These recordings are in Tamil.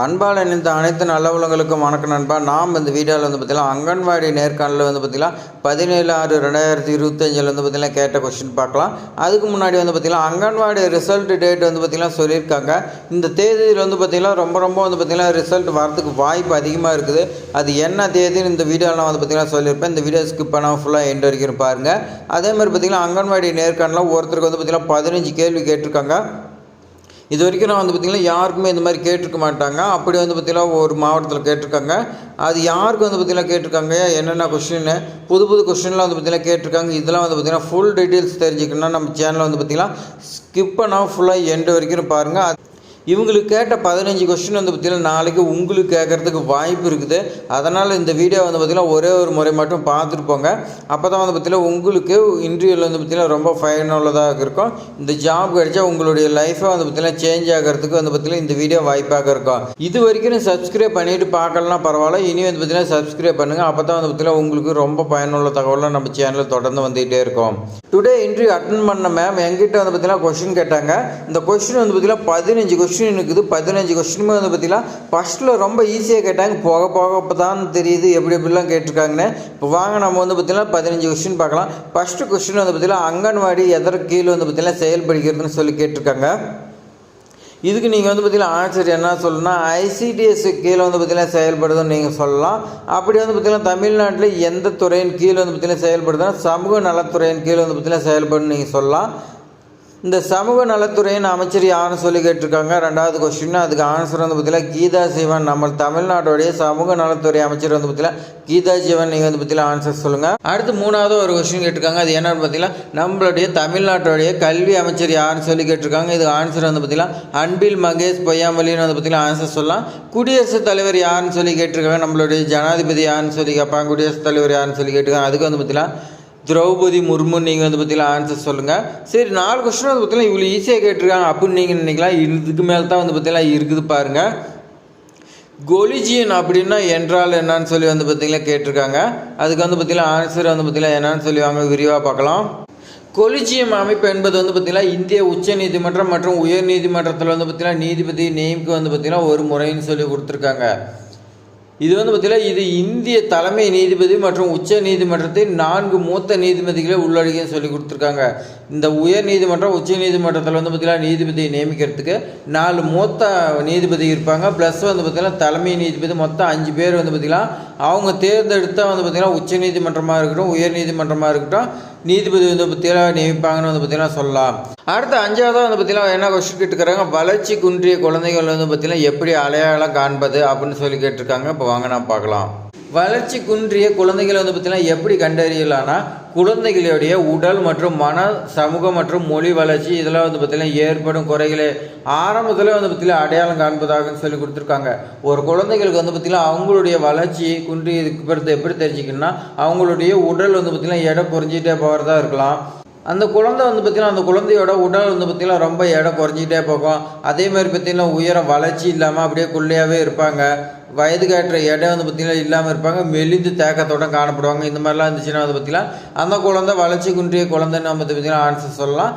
அன்பால் இணைந்த அனைத்து நல்லவங்களுக்கும் வணக்கம் நண்பா. நாம் இந்த வீடியோவில் வந்து பார்த்தீங்கன்னா அங்கன்வாடி நேர்காணலில் வந்து பார்த்தீங்கன்னா பதினேழு ஆறு ரெண்டாயிரத்தி இருபத்தஞ்சில் வந்து பார்த்தீங்கன்னா கேட்ட கொஸ்டின் பார்க்கலாம். அதுக்கு முன்னாடி வந்து பார்த்தீங்கன்னா அங்கன்வாடி ரிசல்ட் டேட் வந்து பார்த்தீங்கன்னா சொல்லியிருக்காங்க. இந்த தேதியில் வந்து பார்த்தீங்கன்னா ரொம்ப ரொம்ப வந்து பார்த்தீங்கன்னா ரிசல்ட் வரதுக்கு வாய்ப்பு அதிகமாக இருக்குது. அது என்ன தேதின்னு இந்த வீடியோலாம் வந்து பார்த்தீங்கன்னா சொல்லியிருப்பேன். இந்த வீடியோ ஸ்கிப் பண்ணாமல் ஃபுல்லாக எண்டு வரைக்கும் பாருங்கள் அதே மாதிரி பார்த்தீங்கன்னா அங்கன்வாடி நேர்காணலில் ஒருத்தருக்கு வந்து பார்த்தீங்கன்னா பதினஞ்சு கேள்வி கேட்டிருக்காங்க. இது வரைக்கும் நான் வந்து பார்த்திங்கன்னா யாருக்குமே இந்த மாதிரி கேட்டிருக்க மாட்டாங்க. அப்படி வந்து பார்த்திங்கன்னா ஒரு மாவட்டத்தில் கேட்டிருக்காங்க. அது யாருக்கு வந்து பார்த்திங்கன்னா கேட்டிருக்காங்க? என்னென்ன கொஸ்டின்னு புது புது கொஷின்லாம் வந்து பார்த்திங்கன்னா கேட்டிருக்காங்க. இதெல்லாம் வந்து பார்த்திங்கன்னா ஃபுல் டீட்டெயில்ஸ் தெரிஞ்சுக்கணும்னா நம்ம சேனலை வந்து பார்த்திங்கன்னா ஸ்கிப் பண்ணால் ஃபுல்லாக எண்டு வரைக்கும் பாருங்கள் இவங்களுக்கு கேட்ட பதினஞ்சு கொஸ்டின் வந்து பார்த்திங்கன்னா நாளைக்கு உங்களுக்கு கேட்குறதுக்கு வாய்ப்பு இருக்குது அதனால் இந்த வீடியோ வந்து பார்த்திங்கன்னா ஒரே ஒரு முறை மட்டும் பார்த்துட்டு போங்க அப்போ தான் வந்து பார்த்திங்கன்னா உங்களுக்கு இன்டர்வியூவில் வந்து பார்த்திங்கன்னா ரொம்ப பயனுள்ளதாக இருக்கும் இந்த ஜாப் கிடைச்சா உங்களுடைய லைஃப்பை வந்து பார்த்திங்கன்னா சேஞ்ச் ஆகிறதுக்கு வந்து பார்த்திங்கன்னா இந்த வீடியோ வாய்ப்பாக இருக்கும் இது வரைக்கும் சப்ஸ்கிரைப் பண்ணிவிட்டு பார்க்கலாம் பரவாயில்ல இனி வந்து பார்த்திங்கன்னா சப்ஸ்கிரைப் பண்ணுங்கள் அப்போ தான் வந்து பார்த்திங்கன்னா உங்களுக்கு ரொம்ப பயனுள்ள தகவலாம் நம்ம சேனலில் தொடர்ந்து வந்துகிட்டே இருக்கும் டுடே இன்டர்வியூ அட்டன் பண்ண மேம் எங்கிட்ட வந்து பார்த்திங்கன்னா கொஷின் கேட்டாங்க இந்த கொஷின் வந்து பார்த்திங்கன்னா பதினஞ்சு கொஸ்டின் கொஸ்டின் இருக்குது. பதினஞ்சு கொஸ்டினுமே வந்து பார்த்திங்கன்னா ஃபஸ்ட்டில் ரொம்ப ஈஸியாக கேட்டாங்க. போக போக இப்போ தான் தெரியுது. எப்படி எப்படிலாம் கேட்டிருக்காங்கன்னு. இப்போ வாங்க நம்ம வந்து பார்த்திங்கன்னா பதினஞ்சு கொஸ்டின் பார்க்கலாம். ஃபஸ்ட்டு கொஸ்டின் வந்து பார்த்திங்கன்னா அங்கன்வாடி எதற்கு கீழே வந்து பார்த்திங்கன்னா செயல்படுகிறதுன்னு சொல்லி கேட்டிருக்காங்க. இதுக்கு நீங்கள் வந்து பார்த்தீங்கன்னா ஆன்சர் என்ன சொல்லணும்னா ஐசிடிஎஸ் கீழே வந்து பார்த்தீங்கன்னா செயல்படுதுன்னு நீங்கள் சொல்லலாம். அப்படி வந்து பார்த்தீங்கன்னா தமிழ்நாட்டில் எந்த துறையின் கீழே வந்து பார்த்தீங்கன்னா செயல்படுதுன்னா சமூக நலத்துறையின் கீழே வந்து பார்த்தீங்கன்னா செயல்படுன்னு நீங்கள் சொல்லலாம். இந்த சமூக நலத்துறையின் அமைச்சர் யாருன்னு சொல்லி கேட்டிருக்காங்க. ரெண்டாவது கொஸ்டின் அதுக்கு ஆன்சர் வந்து பார்த்தீங்கன்னா கீதா சிவன் நம்ம தமிழ்நாட்டுடைய சமூக நலத்துறை அமைச்சர் வந்து பார்த்தீங்கன்னா கீதா சிவன் நீங்கள் வந்து பார்த்தீங்கன்னா ஆன்சர் சொல்லுங்கள் அடுத்து மூணாவது ஒரு கொஸ்டின் கேட்டிருக்காங்க. அது என்னன்னு பார்த்தீங்கன்னா நம்மளுடைய தமிழ்நாட்டுடைய கல்வி அமைச்சர் யாருன்னு சொல்லி கேட்டிருக்காங்க. இது ஆன்சர் வந்து பார்த்தீங்கன்னா அன்பில் மகேஷ் பொய்யாமலின்னு வந்து பார்த்தீங்கன்னா ஆன்சர் சொல்லலாம். குடியரசுத் தலைவர் யாருன்னு சொல்லி கேட்டிருக்காங்க. நம்மளுடைய ஜனாதிபதி யாருன்னு சொல்லி கேட்பாங்க. குடியரசுத் தலைவர் யாருன்னு சொல்லி கேட்டிருக்காங்க. அதுக்கு வந்து பார்த்தீங்கன்னா திரௌபதி முர்மு நீங்கள் வந்து பார்த்தீங்கன்னா ஆன்சர் சொல்லுங்கள் சரி நாலு கொஸ்டின் வந்து பார்த்தீங்கன்னா இவ்வளோ ஈஸியாக கேட்டிருக்காங்க. அப்படின்னு நீங்கள் நினைக்கலாம் இதுக்கு மேலே தான் வந்து பார்த்தீங்கன்னா இருக்குது பாருங்கள் கொலிஜியன் அப்படின்னா என்றால் என்னன்னு சொல்லி வந்து பார்த்தீங்கன்னா கேட்டிருக்காங்க. அதுக்கு வந்து பார்த்தீங்கன்னா ஆன்சர் வந்து பார்த்தீங்கன்னா என்னன்னு சொல்லி வாங்க விரிவாக பார்க்கலாம். கொலிஜியம் அமைப்பு என்பது வந்து பார்த்திங்கன்னா இந்திய உச்ச நீதிமன்றம் மற்றும் உயர் நீதிமன்றத்தில் வந்து பார்த்திங்கன்னா நீதிபதி நேம்க்கு வந்து பார்த்திங்கன்னா ஒரு முறைன்னு சொல்லி கொடுத்துருக்காங்க. இது வந்து பார்த்தீங்கன்னா இது இந்திய தலைமை நீதிபதி மற்றும் உச்ச நீதிமன்றத்தின் நான்கு மூத்த நீதிபதிகளை உள்ளடக்கிய சொல்லி கொடுத்துருக்காங்க. இந்த உயர் நீதிமன்றம் உச்ச நீதிமன்றத்தில் வந்து பார்த்தீங்கன்னா நீதிபதியை நியமிக்கிறதுக்கு நாலு மூத்த நீதிபதி இருப்பாங்க. ப்ளஸ் வந்து பார்த்திங்கன்னா தலைமை நீதிபதி மொத்தம் அஞ்சு பேர் வந்து பார்த்திங்கன்னா அவங்க தேர்ந்தெடுத்தால் வந்து பார்த்திங்கன்னா உச்ச நீதிமன்றமாக இருக்கட்டும் உயர் நீதிமன்றமாக இருக்கட்டும் நீதிபதி வந்து பார்த்தீங்கன்னா நியமிப்பாங்கன்னு வந்து பார்த்தீங்கன்னா சொல்லலாம். அடுத்து அஞ்சாவதாக வந்து பார்த்தீங்கன்னா என்ன கொஸ்டின் கேட்டுக்கிறாங்க? வளர்ச்சி குன்றிய குழந்தைகள் வந்து பார்த்தீங்கன்னா எப்படி அலையாளம் காண்பது அப்படின்னு சொல்லி கேட்டிருக்காங்க. இப்போ வாங்க நான் பார்க்கலாம். வளர்ச்சி குன்றிய குழந்தைகளை வந்து பார்த்திங்கன்னா எப்படி கண்டறியலாம்னா குழந்தைகளுடைய உடல் மற்றும் மன சமூக மற்றும் மொழி வளர்ச்சி இதெல்லாம் வந்து பார்த்திங்கன்னா ஏற்படும் குறைகளை ஆரம்பத்தில் வந்து பார்த்திங்கன்னா அடையாளம் காண்பதாகன்னு சொல்லி கொடுத்துருக்காங்க. ஒரு குழந்தைகளுக்கு வந்து பார்த்திங்கன்னா அவங்களுடைய வளர்ச்சி குன்றி இதுக்கு பிறகு எப்படி தெரிஞ்சுக்கணும்னா அவங்களுடைய உடல் வந்து பார்த்திங்கன்னா எடை குறைஞ்சிட்டே போகிறதா இருக்கலாம். அந்த குழந்தை வந்து பார்த்திங்கன்னா அந்த குழந்தையோட உடல் வந்து பார்த்திங்கன்னா ரொம்ப எடை குறைஞ்சிட்டே போகும். அதே மாதிரி பார்த்திங்கன்னா உயரம் வளர்ச்சி இல்லாமல் அப்படியே குள்ளையாகவே இருப்பாங்க. வயது காட்டுற எடை வந்து பார்த்திங்கன்னா இல்லாமல் இருப்பாங்க. மெலிந்து தேக்கத்தோட காணப்படுவாங்க. இந்த மாதிரிலாம் இருந்துச்சுன்னா வந்து பார்த்திங்கன்னா அந்த குழந்தை வளர்ச்சி குன்றிய குழந்தைன்னு நம்ம பார்த்திங்கன்னா ஆன்சர் சொல்லலாம்.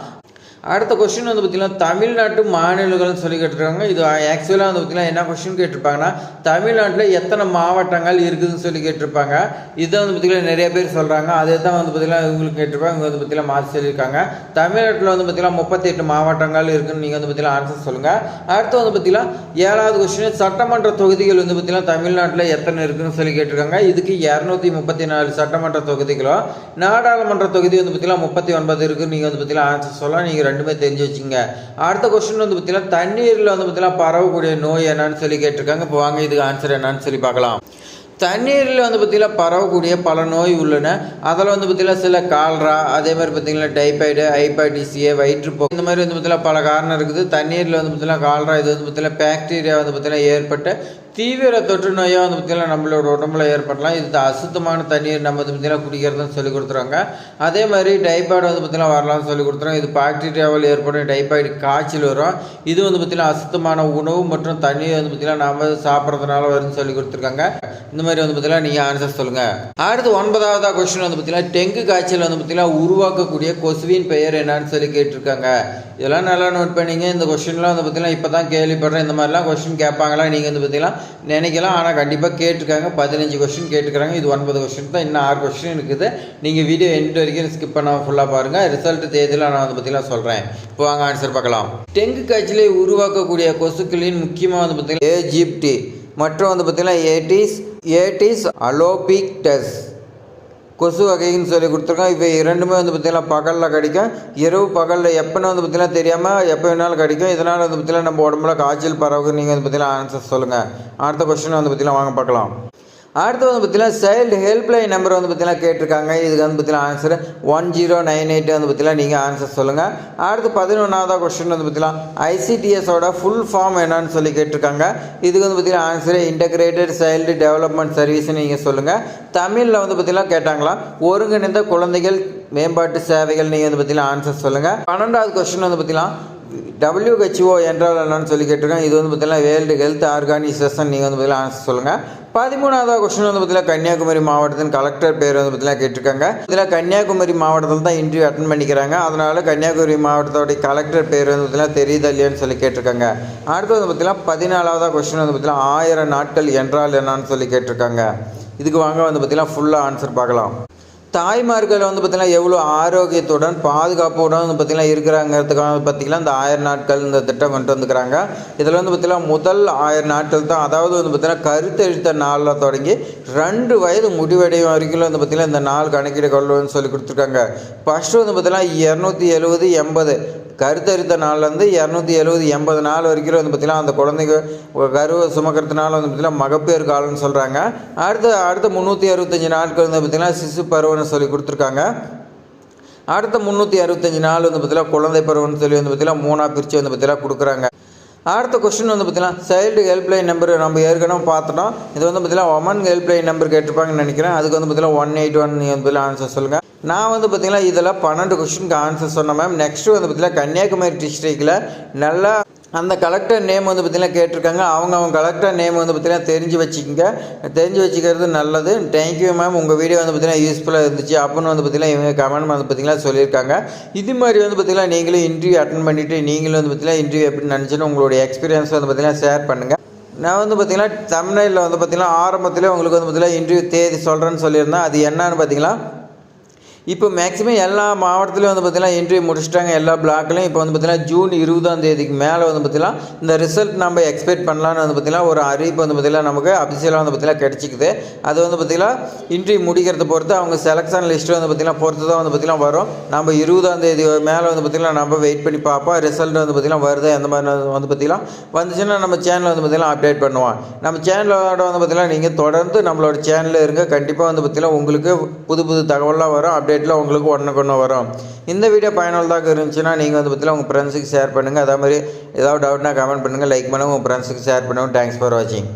அடுத்த கொஸ்டின் வந்து பார்த்திங்கன்னா தமிழ்நாட்டு மாநிலங்கள்னு சொல்லி கேட்டிருக்காங்க இது ஆக்சுவலாக வந்து பார்த்திங்கன்னா என்ன கொஸ்டின் கேட்டிருப்பாங்கன்னா தமிழ்நாட்டில் எத்தனை மாவட்டங்கள் இருக்குதுன்னு சொல்லி கேட்டிருப்பாங்க இதை வந்து பார்த்திங்கன்னா நிறைய பேர் சொல்கிறாங்க அதே தான் வந்து பார்த்திங்கன்னா இவங்களுக்கு கேட்டிருப்பாங்க இவங்க வந்து பார்த்திங்கன்னா மாற்றி சொல்லியிருக்காங்க தமிழ்நாட்டில் வந்து பார்த்திங்கன்னா முப்பத்தெட்டு மாவட்டங்கள் இருக்குதுன்னு நீங்கள் வந்து பார்த்திங்கன்னா ஆன்சர் சொல்லுங்கள் அடுத்து வந்து பார்த்திங்கன்னா ஏழாவது கொஸ்டின் சட்டமன்ற தொகுதிகள் வந்து பார்த்திங்கன்னா தமிழ்நாட்டில் எத்தனை இருக்குதுன்னு சொல்லி கேட்டிருக்காங்க இதுக்கு இரநூத்தி முப்பத்தி நாலு சட்டமன்ற தொகுதிகளும் நாடாளுமன்ற தொகுதி வந்து பார்த்திங்கன்னா முப்பத்தி ஒன்பது இருக்குன்னு நீங்கள் வந்து பார்த்திங்கன்னா ஆன்சர் சொல்லலாம் நீங்கள் ரெண்டுமே தெரிஞ்சு வச்சுங்க அடுத்த கொஸ்டின் வந்து பார்த்தீங்கன்னா தண்ணீரில் வந்து பார்த்தீங்கன்னா பரவக்கூடிய நோய் என்னன்னு சொல்லி கேட்டிருக்காங்க. இப்போ வாங்க இதுக்கு ஆன்சர் என்னன்னு சொல்லி பார்க்கலாம். தண்ணீரில் வந்து பார்த்திங்கன்னா பரவக்கூடிய பல நோய் உள்ளன. அதில் வந்து பார்த்திங்கன்னா சில கால்ரா அதே மாதிரி பார்த்திங்கன்னா டைபாய்டு ஹைபாட்டிசிஏ வயிற்றுப்போக்கு இந்த மாதிரி வந்து பார்த்திங்கன்னா பல காரணம் இருக்குது. தண்ணீரில் வந்து பார்த்திங்கன்னா கால்ரா இது வந்து பார்த்திங்கன்னா பாக்டீரியா வந்து பார்த்திங்கன்னா ஏற்பட்ட தீவிர தொற்று நோயாக வந்து பார்த்திங்கன்னா நம்மளோட உடம்புல ஏற்படலாம். இது அசுத்தமான தண்ணீர் நம்ம வந்து பார்த்திங்கன்னா குடிக்கிறதுன்னு சொல்லி கொடுத்துருவாங்க. அதே மாதிரி டைபாய்டு வந்து பார்த்திங்கன்னா வரலாம்னு சொல்லி கொடுத்துருவாங்க. இது பாக்டீரியாவில் ஏற்படும் டைபாய்டு காய்ச்சல் வரும். இது வந்து பார்த்திங்கன்னா அசுத்தமான உணவு மற்றும் தண்ணீர் வந்து பார்த்திங்கன்னா நம்ம சாப்பிட்றதுனால வரும்னு சொல்லி கொடுத்துருக்காங்க. இந்த மாதிரி வந்து பார்த்திங்கன்னா நீங்கள் ஆன்சர் சொல்லுங்கள் அடுத்து ஒன்பதாவதா கொஸ்டின் வந்து பார்த்திங்கன்னா டெங்கு காய்ச்சல் வந்து பார்த்திங்கன்னா உருவாக்கக்கூடிய கொசுவின் பெயர் என்னன்னு சொல்லி கேட்டிருக்காங்க. இதெல்லாம் நல்லா நோட் பண்ணிங்க. இந்த கொஸ்டின்லாம் வந்து பார்த்திங்கன்னா இப்போ தான் கேள்விப்படுறேன். இந்த மாதிரிலாம் கொஸ்டின் கேட்பாங்களா? நீங்கள் வந்து பார்த்திங்கன்னா நினைக்கலாம். ஆனால் கண்டிப்பாக கேட்டிருக்காங்க. பதினஞ்சு கொஸ்டின் கேட்டுக்கிறாங்க இது ஒன்பது கொஸ்டின் தான். இன்னும் ஆறு கொஸ்டின் இருக்குது. நீங்கள் வீடியோ எண்டு வரைக்கும் ஸ்கிப் பண்ணாமல் ஃபுல்லாக பாருங்கள் ரிசல்ட் தேதியில் நான் வந்து பார்த்தீங்கன்னா சொல்கிறேன் இப்போ வாங்க ஆன்சர் பார்க்கலாம். டெங்கு காய்ச்சலை உருவாக்கக்கூடிய கொசுக்களின் முக்கியமாக வந்து பார்த்திங்கன்னா ஏஜிப்டி மற்றும் வந்து பார்த்திங்கன்னா ஏட்டிஸ் ஏட்டிஸ் அலோபிக்டஸ் கொசு வகைன்னு சொல்லி கொடுத்துருக்கோம் இப்போ இரண்டுமே வந்து பார்த்திங்கன்னா பகலில் கடிக்கும். இரவு பகலில் எப்போன்னு வந்து பார்த்திங்கன்னா தெரியாமல் எப்போ வேணாலும் கடிக்கும். இதனால் வந்து பார்த்திங்கன்னா நம்ம உடம்புல காய்ச்சல் பரவுக்கு நீங்கள் வந்து பார்த்திங்கன்னா ஆன்சர் சொல்லுங்கள் அடுத்த கொஸ்டின் வந்து பார்த்திங்கன்னா வாங்க பார்க்கலாம். அடுத்து வந்து பார்த்தீங்கன்னா சைல்டு ஹெல்ப்லைன் நம்பர் வந்து பார்த்தீங்கன்னா கேட்டிருக்காங்க. இதுக்கு வந்து பார்த்தீங்கன்னா answer one zero nine eight வந்து பார்த்தீங்கன்னா நீங்கள் ஆன்சர் சொல்லுங்கள் அடுத்து பதினொன்றாவது கொஸ்டின் வந்து பார்த்தீங்கன்னா ஐசிடிஎஸோட ஃபுல் ஃபார்ம் என்னன்னு சொல்லி கேட்டிருக்காங்க. இதுக்கு வந்து பார்த்தீங்கன்னா ஆன்சர் இன்டகிரேட்டட் சைல்டு டெவலப்மெண்ட் சர்வீஸ்னு நீங்கள் சொல்லுங்கள் தமிழில் வந்து பார்த்தீங்கன்னா கேட்டாங்களா? ஒருங்கிணைந்த குழந்தைகள் மேம்பாட்டு சேவைகள் நீங்கள் வந்து பார்த்தீங்கன்னா ஆன்சர் சொல்லுங்கள் பன்னெண்டாவது கொஸ்டின் வந்து பார்த்தீங்கன்னா டபிள்யூஹெச்ஓ என்றால் என்னன்னு சொல்லி கேட்டிருக்கேன். இது வந்து பார்த்தீங்கன்னா வேர்ல்டு ஹெல்த் ஆர்கனைசேஷன் நீங்கள் வந்து பார்த்தீங்கன்னா ஆன்சர் சொல்லுங்கள் பதிமூணாவது கொஸ்டின் வந்து பார்த்தீங்கன்னா கன்னியாகுமரி மாவட்டத்தின் கலெக்டர் பேர் வந்து பார்த்தீங்கன்னா கேட்டிருக்காங்க. இதில் கன்னியாகுமரி மாவட்டத்தில் தான் இன்டர்வியூ அட்டன் பண்ணிக்கிறாங்க. அதனால் கன்னியாகுமரி மாவட்டத்தோடைய கலெக்டர் பேர் வந்து பார்த்தீங்கன்னா தெரியுதா இல்லையான்னு சொல்லி கேட்டிருக்காங்க. அடுத்து வந்து பார்த்தீங்கன்னா பதினாலாவதா கொஸ்டின் வந்து பார்த்தீங்கன்னா ஆயிரம் நாட்கள் என்றால் என்னன்னு சொல்லி கேட்டிருக்காங்க. இதுக்கு வாங்க வந்து பார்த்தீங்கன்னா ஃபுல்லாக ஆன்சர் பார்க்கலாம். தாய்மார்கள் வந்து பார்த்திங்கன்னா எவ்வளோ ஆரோக்கியத்துடன் பாதுகாப்புடன் வந்து பார்த்திங்கன்னா இருக்கிறாங்கிறதுக்காக பார்த்திங்கன்னா இந்த ஆயிரம் நாட்கள் இந்த திட்டம் கொண்டு வந்துக்கிறாங்க. இதில் வந்து பார்த்திங்கன்னா முதல் ஆயிரம் நாட்கள் தான் அதாவது வந்து பார்த்திங்கன்னா கருத்தெழுத்த நாளில் தொடங்கி ரெண்டு வயது முடிவடையும் வரைக்கும் வந்து பார்த்திங்கன்னா இந்த நாள் கணக்கீடு கொள்ளுன்னு சொல்லி கொடுத்துருக்காங்க. ஃபஸ்ட்டு வந்து பார்த்திங்கன்னா இரநூத்தி எழுபது எண்பது கருத்தரித்த நாள்லேருந்து இரநூத்தி எழுபது எண்பது நாள் வரைக்கும் வந்து பார்த்திங்கன்னா அந்த குழந்தைங்க கருவை சுமக்கிறதுனால வந்து பார்த்திங்கன்னா மகப்பேறு காலம்னு சொல்கிறாங்க அடுத்து அடுத்த முந்நூற்றி அறுபத்தஞ்சி நாட்கள் வந்து பார்த்திங்கன்னா சிசு பருவம்னு சொல்லி கொடுத்துருக்காங்க. அடுத்த முந்நூற்றி அறுபத்தஞ்சு நாள் வந்து பார்த்தீங்கன்னா குழந்தை பருவம்னு சொல்லி வந்து பார்த்தீங்கன்னா மூணாக பிரித்து வந்து பார்த்தீங்கன்னா கொடுக்குறாங்க. அடுத்த கொஸ்டின் வந்து பார்த்தீங்கன்னா சைல்டு ஹெல்ப்லைன் நம்பர் நம்ம ஏற்கனவே பார்த்துட்டோம். இது வந்து பார்த்தீங்கன்னா ஒமன் ஹெல்ப்லைன் நம்பர் கேட்டிருப்பாங்கன்னு நினைக்கிறேன். அதுக்கு வந்து பார்த்தீங்கன்னா ஒன் எயிட் ஒன் வந்து ஆன்சர் சொல்லுங்கள் நான் வந்து பார்த்தீங்கன்னா இதில் பன்னெண்டு கொஸ்டினுக்கு ஆன்சர் சொன்னேன் மேம் நெக்ஸ்ட்டு வந்து பார்த்தீங்கன்னா கன்னியாகுமரி டிஸ்ட்ரிக்டில் நல்லா அந்த கலெக்டர் நேம் வந்து பார்த்திங்கன்னா கேட்டிருக்காங்க அவங்க அவங்க கலெக்டர் நேம் வந்து பார்த்திங்கன்னா தெரிஞ்சு வச்சுக்கோங்க தெரிஞ்சு வச்சுக்கிறது நல்லது தேங்க்யூ மேம் உங்கள் வீடியோ வந்து பார்த்திங்கன்னா யூஸ்ஃபுல்லாக இருந்துச்சு அப்படின்னு வந்து பார்த்திங்கன்னா இவங்க கமெண்ட் வந்து பார்த்திங்கன்னா சொல்லியிருக்காங்க இது மாதிரி வந்து பார்த்திங்கன்னா நீங்களும் இன்டர்வியூ அட்டன் பண்ணிவிட்டு நீங்களும் வந்து பார்த்திங்கன்னா இன்டர்வியூ எப்படி நினச்சின்னு உங்களுடைய எக்ஸ்பீரியன்ஸ் வந்து பார்த்திங்கன்னா ஷேர் பண்ணுங்கள் நான் வந்து பார்த்திங்கன்னா தமிழ்நாட்டில் வந்து பார்த்திங்கன்னா ஆரம்பத்தில் உங்களுக்கு வந்து பார்த்திங்கன்னா இன்டர்வியூ தேதி சொல்கிறேன்னு சொல்லியிருந்தேன் அது என்னன்னு பார்த்தீங்கன்னா இப்போ மேக்ஸிமம் எல்லா மாவட்டத்துலையும் வந்து பார்த்திங்கன்னா என்ட்ரி முடிச்சிட்டாங்க எல்லா பிளாக்லையும் இப்போ வந்து பார்த்திங்கன்னா ஜூன் இருபதாம் தேதிக்கு மேலே வந்து பார்த்திங்கன்னா இந்த ரிசல்ட் நம்ம எக்ஸ்பெக்ட் பண்ணலான்னு வந்து பார்த்திங்கன்னா ஒரு அறிவிப்பு வந்து பார்த்திங்கன்னா நமக்கு அபிஷியலாக வந்து பார்த்திங்கன்னா கிடச்சிக்குது அது வந்து பார்த்திங்கன்னா இன்ட்ரி முடிக்கிறத பொறுத்து அவங்க செலெக்ஷன் லிஸ்ட்டு வந்து பார்த்திங்கன்னா பொறுத்து தான் வந்து பார்த்திங்கன்னா வரும் நம்ம இருபதாம் தேதி மேலே வந்து பார்த்திங்கன்னா நம்ம வெயிட் பண்ணி பார்ப்போம் ரிசல்ட் வந்து பார்த்திங்கன்னா வருது எந்த மாதிரி வந்து பார்த்திங்கன்னா வந்துச்சுன்னா நம்ம சேனலில் வந்து பார்த்திங்கன்னா அப்டேட் பண்ணுவோம் நம்ம சேனலோட வந்து பார்த்திங்கன்னா நீங்கள் தொடர்ந்து நம்மளோட சேனலில் இருங்க கண்டிப்பாக வந்து பார்த்திங்கன்னா உங்களுக்கு புது புது தகவலாக வரும் அப்டேட் அப்டேட்டில் உங்களுக்கு ஒன்றுக்கு ஒன்று வரும். இந்த வீடியோ பயனுள்ளதாக இருந்துச்சுன்னா நீங்கள் வந்து பார்த்தீங்கன்னா உங்கள் ஃப்ரெண்ட்ஸுக்கு ஷேர் பண்ணுங்கள் அதே மாதிரி ஏதாவது டவுட்னா கமெண்ட் பண்ணுங்கள் லைக் பண்ணுங்கள் உங்கள் ஃப்ரெண்ட்ஸுக்கு ஷேர் பண்ணுங்கள் தேங்க்ஸ் ஃபார் வாட்சிங்